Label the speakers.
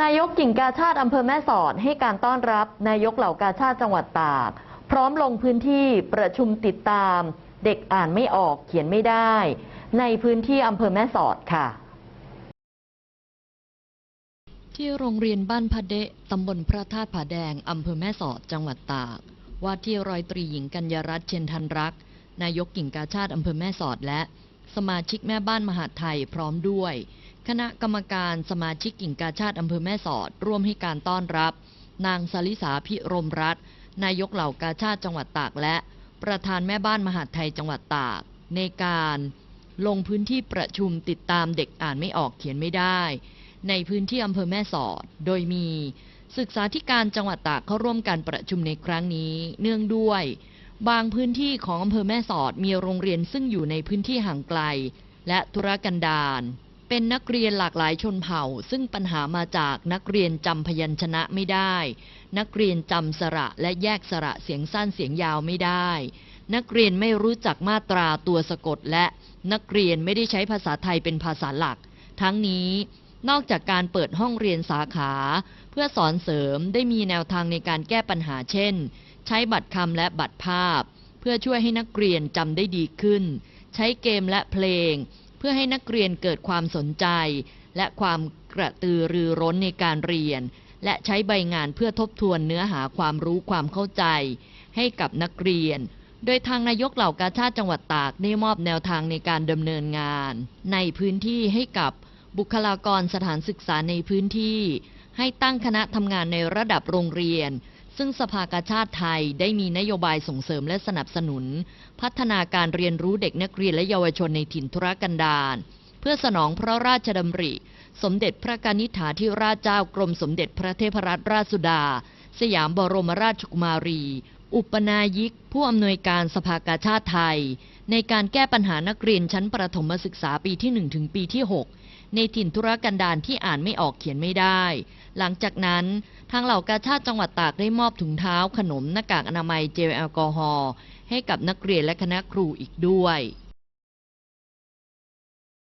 Speaker 1: นายกกิ่งกาชาติอำเภอแม่สอดให้การต้อนรับนายกเหล่ากาชาติจังหวัดตาก พร้อมลงพื้นที่ประชุมติดตาม เด็กอ่านไม่ออกเขียนไม่ได้ ในพื้นที่อำเภอแม่สอดค่ะ
Speaker 2: ที่โรงเรียนบ้านพะเดะตำบลพระธาตุผาแดงอำเภอแม่สอดจังหวัดตาก ว่าที่ร้อยตรีหญิงกัญญารัตน์เชนทันรัก นายกกิ่งกาชาติอำเภอแม่สอดและ สมาชิกแม่บ้านมหาไทยพร้อมด้วย คณะกรรมการสมาชิกกิ่งกาชาติอำเภอแม่สอด ร่วมให้การต้อนรับ นางสลิสาพิรมรัตน์นายกเหล่ากาชาติจังหวัดตากและ ประธานแม่บ้านมหาไทยจังหวัดตาก ในการ ลงพื้นที่ประชุมติดตามเด็กอ่านไม่ออกเขียนไม่ได้ ในพื้นที่อำเภอแม่สอด โดยมี ศึกษาธิการจังหวัดตากเข้าร่วมการประชุมในครั้งนี้ เนื่องด้วย บางพื้นที่ของอำเภอแม่สอดมีโรงเรียนซึ่งอยู่ในพื้นที่ห่างไกล และธุรกันดารเป็นนักเรียนหลากหลายชนเผ่า ซึ่งปัญหามาจากนักเรียนจำพยัญชนะไม่ได้ นักเรียนจำสระและแยกสระเสียงสั้นเสียงยาวไม่ได้ นักเรียนไม่รู้จักมาตราตัวสะกดและนักเรียนไม่ได้ใช้ภาษาไทยเป็นภาษาหลัก ทั้งนี้นอกจากการเปิดห้องเรียนสาขา เพื่อสอนเสริมได้มีแนวทางในการแก้ปัญหาเช่น ใช้บัตรคำและบัตรภาพ เพื่อช่วยให้นักเรียนจำได้ดีขึ้น ใช้เกมและเพลง เพื่อให้นักเรียนเกิดความสนใจ และความกระตือรือร้นในการเรียน และใช้ใบงานเพื่อทบทวนเนื้อหาความรู้ความเข้าใจ ให้กับนักเรียนโดยทางนายกเหล่ากาชาติจังหวัดตากได้มอบแนวทางในการดำเนินงาน ในพื้นที่ให้กับบุคลากรสถานศึกษาในพื้นที่ ให้ตั้งคณะทำงานในระดับโรงเรียน ซึ่งสภากาชาติไทยได้มีนโยบายส่งเสริมและสนับสนุน พัฒนาการเรียนรู้เด็กนักเรียนและเยาวชนในถิ่นธุรกันดารเพื่อสนองพระราชดำริ สมเด็จพระกนิษฐาธิราชเจ้ากรมสมเด็จพระเทพรัตนราชสุดา สยามบรมราชกุมารี อุปนายิก ผู้อำนวยการสภากาชาติไทย ในการแก้ปัญหานักเรียนชั้นประถมศึกษาปีที่1ถึงปีที่ 6 ในถิ่นธุรกันดารที่อ่านไม่ออกเขียนไม่ได้ หลังจากนั้น ทางเหล่ากาชาติจังหวัดตากได้มอบถุงเท้าขนมหน้ากากอนามัยเจลแอลกอฮอล์ให้กับนักเรียนและคณะครูอีกด้วย